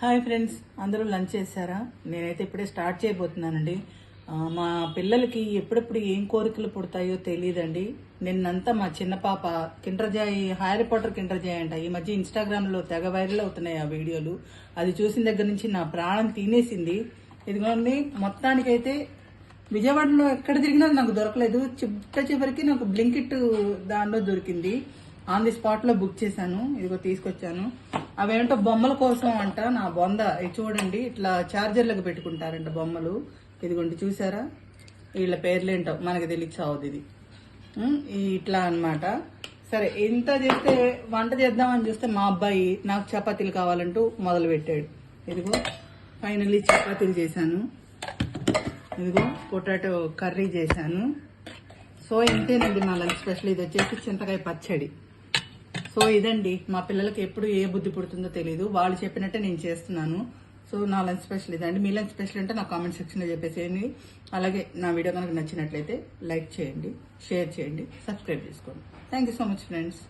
Hi friends అందరూ lunch చేశారా? నేనైతే ఇప్పుడే స్టార్ట్ చేయబోతున్నానండి. మా పిల్లలకి ఎప్పుడెప్పుడు ఏం కోరికలు పుడతాయో తెలియదండి. నిన్నంతా మా చిన్న పాప కిండర్ హ్యారీ పాటర్ కిండర్ అంట. ఈ మధ్య ఇన్స్టాగ్రామ్లో తెగ వైరల్ అవుతున్నాయి ఆ వీడియోలు. అది చూసిన దగ్గర నుంచి నా ప్రాణం తినేసింది. ఇదిగోండి మొత్తానికైతే విజయవాడలో ఎక్కడ తిరిగినా నాకు దొరకలేదు. చిట్ట చివరికి నాకు బ్లింకిట్ దానిలో దొరికింది. ఆన్ ది స్పాట్లో బుక్ చేశాను. ఇదిగో తీసుకొచ్చాను. అవేంటో బొమ్మల కోసం అంట నా బొంద. ఇది చూడండి ఇట్లా చార్జర్లకు పెట్టుకుంటారంట బొమ్మలు. ఇదిగోండి చూసారా? వీళ్ళ పేర్లేంటో మనకి తెలియక సావదు ఇది. ఇట్లా అన్నమాట. సరే ఇంత చేస్తే వంట చేద్దామని చూస్తే మా అబ్బాయి నాకు చపాతీలు కావాలంటూ మొదలు పెట్టాడు ఇదిగో ఫైనల్లీ చపాతీలు చేశాను. ఇదిగో పొటాటో కర్రీ చేశాను. సో ఇంతేనండి నా లంచ్ స్పెషల్. ఇది వచ్చేసి చింతకాయ పచ్చడి. సో ఇదండి మా పిల్లలకి ఎప్పుడు ఏ బుద్ధి పుడుతుందో తెలియదు వాళ్ళు చెప్పినట్టే నేను చేస్తున్నాను. సో నా లంచ్ స్పెషల్ ఇదండి మీ లంచ్ స్పెషల్ అంటే నా కామెంట్ సెక్షన్లో చెప్పేసేయండి. అలాగే నా వీడియో కనుక నచ్చినట్లయితే లైక్ చేయండి షేర్ చేయండి సబ్స్క్రైబ్ చేసుకోండి. Thank you so much friends.